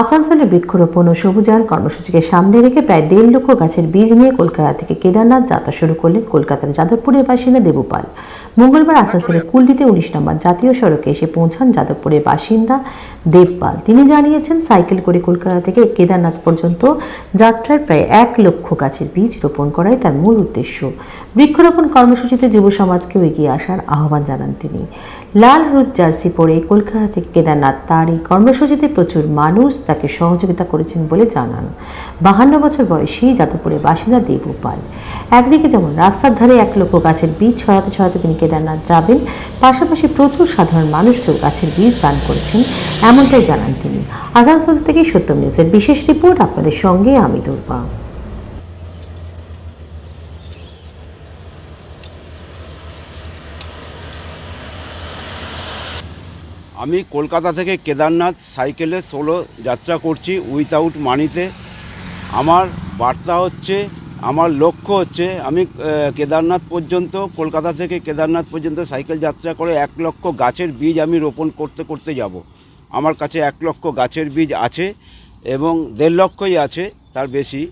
আসানসোলে বৃক্ষরোপণ ও সবুজায়ন কর্মসূচিকে সামনে রেখে প্রায় দেড় লক্ষ গাছের বীজ নিয়ে কলকাতা থেকে কেদারনাথ যাত্রা শুরু করলেন কলকাতার যাদবপুরের বাসিন্দা দেবুপাল। মঙ্গলবার আসানসোলের কুল্লিতে উনিশ নম্বর জাতীয় সড়কে এসে পৌঁছান যাদবপুরের বাসিন্দা দেবপাল। তিনি জানিয়েছেন, সাইকেল করে কলকাতা থেকে কেদারনাথ পর্যন্ত যাত্রার প্রায় এক লক্ষ গাছের বীজ রোপণ করাই তার মূল উদ্দেশ্য। বৃক্ষরোপণ কর্মসূচিতে যুব সমাজকেও এগিয়ে আসার আহ্বান জানান তিনি। লাল রুদ জার্সি পরে কলকাতা থেকে কেদারনাথ, তার এই কর্মসূচিতে প্রচুর মানুষ তাকে সহযোগিতা করেছেন বলে জানান। বাহান্ন বছর বয়সী যাদবপুরের বাসিন্দা দেবুপাল। একদিকে যেমন রাস্তার ধারে এক লক্ষ গাছের বীজ ছড়াতে ছড়াতে তিনি কেদারনাথ যাবেন, পাশাপাশি প্রচুর সাধারণ মানুষকেও গাছের বীজ দান করেছেন এমনটাই জানান তিনি। আসানসোল থেকে সত্যম নিউজের বিশেষ রিপোর্ট আপনাদের সঙ্গে আমি দুর্বা আমি কলকাতা থেকে কেদারনাথ সাইকেলে সোলো যাত্রা করছি উইথাউট মানিতে। আমার বার্তা হচ্ছে, আমার লক্ষ্য হচ্ছে, আমি কেদারনাথ পর্যন্ত, কলকাতা থেকে কেদারনাথ পর্যন্ত সাইকেল যাত্রা করে এক লক্ষ গাছের বীজ আমি রোপণ করতে করতে যাব। আমার কাছে এক লক্ষ গাছের বীজ আছে এবং দেড় লক্ষই আছে, তার বেশি।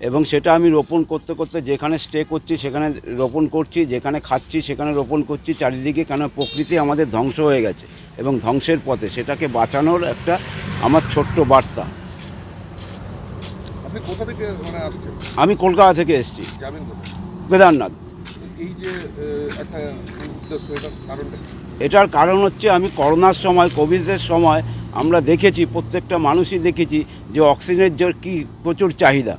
এবং সেটা আমি রোপণ করতে করতে যেখানে স্টে করছি সেখানে রোপণ করছি যেখানে খাচ্ছি সেখানে রোপণ করছি চারিদিকে কেন প্রকৃতি আমাদের ধ্বংস হয়ে গেছে এবং ধ্বংসের পথে সেটাকে বাঁচানোর একটা আমার ছোট্ট বার্তা। আপনি কোথা থেকে মানে আসছেন? আমি কলকাতা থেকে এসেছি। যাবেন কেদারনাথ। এই যে আহ, একটা উদ্দেশ্য এটার কারণটা এটার কারণ হচ্ছে আমি করোনার সময় কোভিডের সময় আমরা দেখেছি প্রত্যেকটা মানুষই দেখেছি যে অক্সিজেনের জন্য কী প্রচুর চাহিদা।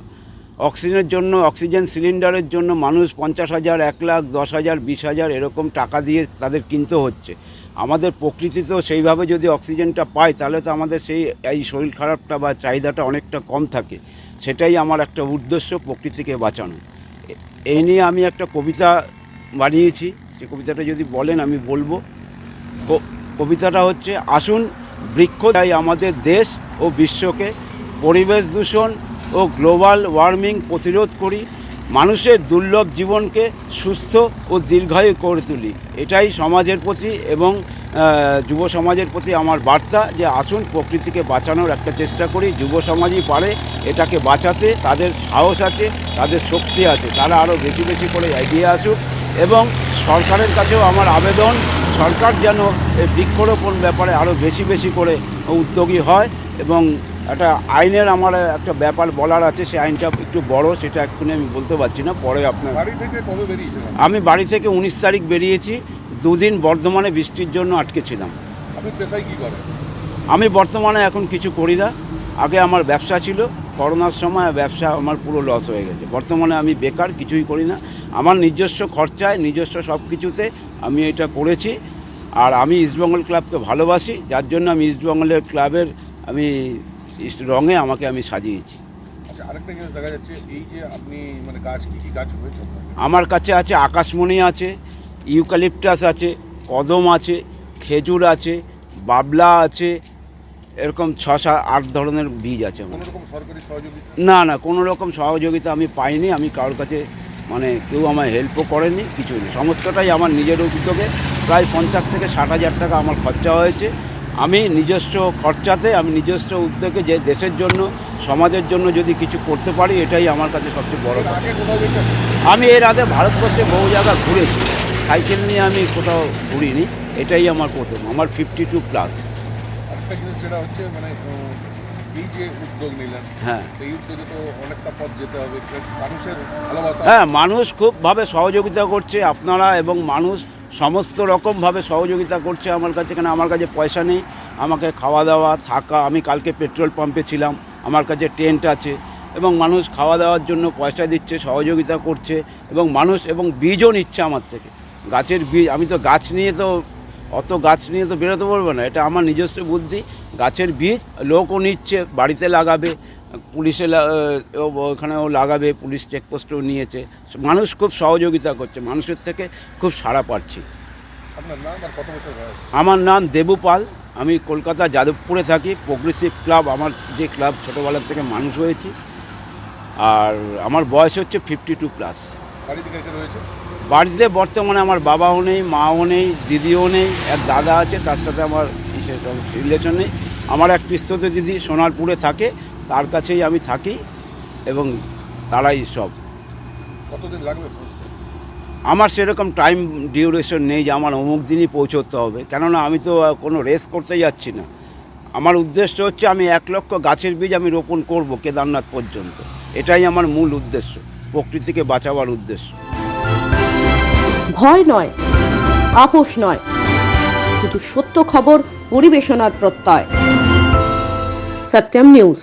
অক্সিজেনের জন্য, অক্সিজেন সিলিন্ডারের জন্য মানুষ পঞ্চাশ হাজার, এক লাখ, দশ হাজার, বিশ হাজার এরকম টাকা দিয়ে তাদের কিনতে হচ্ছে। আমাদের প্রকৃতিতেও সেইভাবে যদি অক্সিজেনটা পায়, তাহলে তো আমাদের সেই, এই শরীর খারাপটা বা চাহিদাটা অনেকটা কম থাকে। সেটাই আমার একটা উদ্দেশ্য প্রকৃতিকে বাঁচানো। এই নিয়ে আমি একটা কবিতা বানিয়েছি। সে কবিতাটা যদি বলেন, আমি বলব। কবিতাটা হচ্ছে, আসুন বৃক্ষ দেয় আমাদের দেশ ও বিশ্বকে, পরিবেশ দূষণ ও গ্লোবাল ওয়ার্মিং প্রতিরোধ করি, মানুষের দুর্লভ জীবনকে সুস্থ ও দীর্ঘায়ু করে তুলি। এটাই সমাজের প্রতি এবং যুব সমাজের প্রতি আমার বার্তা যে আসুন প্রকৃতিকে বাঁচানোর একটা চেষ্টা করি। যুব সমাজই পারে এটাকে বাঁচাতে, তাদের সাহস আছে, তাদের শক্তি আছে, তারা আরও বেশি বেশি করে এগিয়ে আসুক এবং সরকারের কাছেও আমার আবেদন, সরকার যেন এই বৃক্ষরোপণ ব্যাপারে আরও বেশি বেশি করে উদ্যোগী হয় এবং একটা আইনের আমার একটা ব্যাপার বলার আছে সেই আইনটা একটু বড় সেটা এক্ষুনি আমি বলতে পারছি না পরে আপনার বাড়ি থেকে কবে বেরিয়েছেন? আপনি? আমি বাড়ি থেকে উনিশ তারিখ বেরিয়েছি দুদিন বর্ধমানে বৃষ্টির জন্য আটকে ছিলাম। আপনি পেশায় কি করেন? আমি বর্তমানে এখন কিছু করি না আগে আমার ব্যবসা ছিল করোনার সময় ব্যবসা আমার পুরো লস হয়ে গেছে। বর্তমানে আমি বেকার কিছুই করি না। আমার নিজস্ব খরচায় নিজস্ব সব কিছুতে আমি এটা করেছি আর আমি ইস্টবেঙ্গল ক্লাবকে ভালোবাসি যার জন্য আমি ইস্টবেঙ্গলের ক্লাবের আমি রঙে আমাকে আমি সাজিয়েছি। আচ্ছা আরেকটা জিনিস দেখা যাচ্ছে এই যে আপনি মানে গাছ কি কি গাছ হয়েছে আপনার? আমার কাছে আছে আকাশমণি আছে ইউক্যালিপটাস আছে কদম আছে খেজুর আছে বাবলা আছে এরকম ছ সাত আট ধরনের বীজ আছে আমার। না না কোনো রকম সহযোগিতা আমি পাইনি আমি কারোর কাছে মানে কেউ আমায় হেল্পও করেনি কিছু নেই। সমস্তটাই আমার নিজের উদ্যোগে প্রায় পঞ্চাশ থেকে ষাট হাজার টাকা আমার খরচা হয়েছে। আমি নিজস্ব খরচাতে আমি নিজস্ব উদ্যোগে যে দেশের জন্য সমাজের জন্য যদি কিছু করতে পারি এটাই আমার কাছে সবচেয়ে বড় আমি এর আগে ভারতবর্ষে বহু জায়গা ঘুরেছি। সাইকেল নিয়ে আমি কোথাও ঘুরিনি এটাই আমার প্রথম আমার ফিফটি টু প্লাস আরেকটা জিনিস যেটা হচ্ছে মানে এই যে উদ্যোগ নিলেন হ্যাঁ। এই উদ্যোগে তো অনেকটা পথ যেতে হবে। মানুষের ভালোবাসা। হ্যাঁ মানুষ খুবভাবে সহযোগিতা করছে আপনারা এবং মানুষ সমস্ত রকমভাবে সহযোগিতা করছে আমার কাছে, কেন আমার কাছে পয়সা নেই, আমাকে খাওয়া দাওয়া থাকা, আমি কালকে পেট্রোল পাম্পে ছিলাম, আমার কাছে টেন্ট আছে এবং মানুষ খাওয়া দাওয়ার জন্য পয়সা দিচ্ছে, সহযোগিতা করছে এবং মানুষ এবং বীজও নিচ্ছে আমার থেকে। গাছের বীজ, আমি তো গাছ নিয়ে তো, অত গাছ নিয়ে তো বেরোতে পারব না, এটা আমার নিজস্ব বুদ্ধি। গাছের বীজ লোকও নিচ্ছে, বাড়িতে লাগাবে পুলিশে ওখানেও লাগাবে পুলিশ চেকপোস্টও নিয়েছে। মানুষ খুব সহযোগিতা করছে মানুষের থেকে খুব সাড়া পাচ্ছি। আমার নাম দেবু পাল। আমি কলকাতা যাদবপুরে থাকি। প্রোগ্রেসিভ ক্লাব আমার যে ক্লাব ছোটোবেলার থেকে মানুষ হয়েছি। আর আমার বয়স হচ্ছে ফিফটি টু প্লাস বাড়িতে বর্তমানে আমার বাবাও নেই মাও নেই দিদিও নেই এক দাদা আছে তার সাথে আমার রিলেশন নেই। আমার এক পিস্ততে দিদি সোনারপুরে থাকে। তার কাছেই আমি থাকি এবং তারাই সব। কতদিন লাগবে আমার সেরকম টাইম ডিউরেশন নেই যে আমার অমুক দিনই পৌঁছতে হবে। কেননা আমি তো কোনো রেস করতে যাচ্ছি না। আমার উদ্দেশ্য হচ্ছে আমি এক লক্ষ গাছের বীজ আমি রোপণ করব কেদারনাথ পর্যন্ত। এটাই আমার মূল উদ্দেশ্য প্রকৃতিকে বাঁচাবার উদ্দেশ্য। ভয় নয় আপোষ নয় শুধু সত্য খবর পরিবেশনার প্রত্যয়। সত্যম নিউজ।